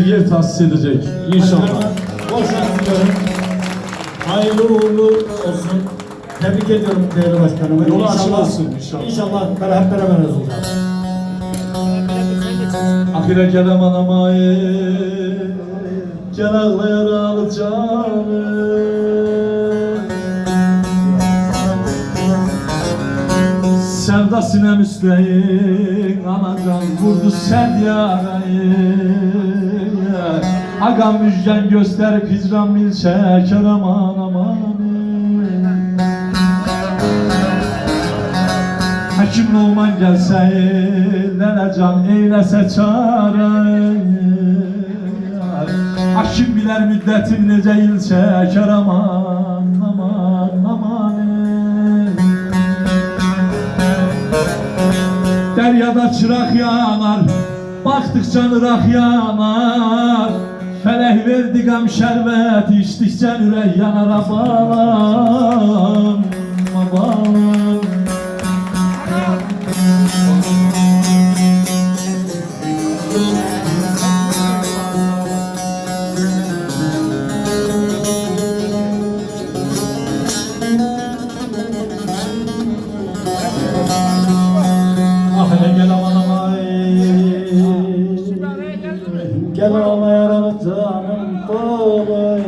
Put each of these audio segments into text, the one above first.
yer tahsis edecek inşallah. Bol şans diliyorum. Hayırlı uğurlu olsun. Tebrik ediyorum değerli başkanımı. Yolu açık İnşallah- olsun inşallah. İnşallah beraber hep beraber olacağız. Ahire gelem anamayı Gel ağlayar alacağım Sevda sinem üstleyin Anacan vurdu sen yarayı Agam müjden gösterip hicran bil çeker aman aman Hakim Numan gelse Lene can eylese çare Hakim biler müddetim nece yıl çeker aman aman aman. Deryada çırak yanar Baktıkça ırak yanar Feleh verdi gam şerbet içtikçe ürek yanar aman aman Gel ama yaralı canım kolay.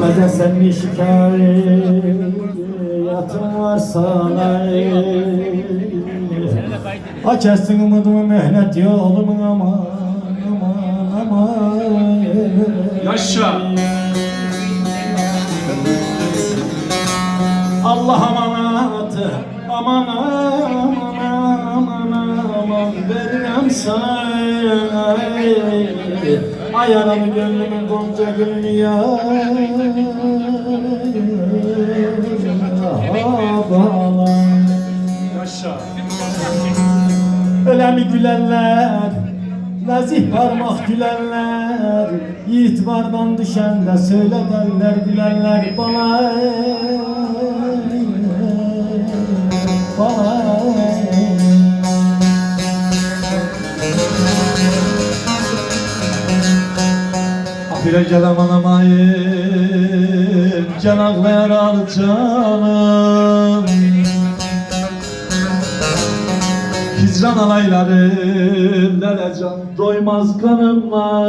Meze sen bir şikayetın var sana. Ha kestin umudumu mehnet yolumun aman aman aman. Yaşa. Allah amanatı aman sana Ay anam gönlümün gonca gülünü ya Bağla Yaşa. Öyle mi gülenler Nazih parmak gülenler Yiğit vardan düşen de söyle derler gülenler Bana Gel aman amayım Gel ağlayar canım. Hicran alayları Lele can doymaz kanıma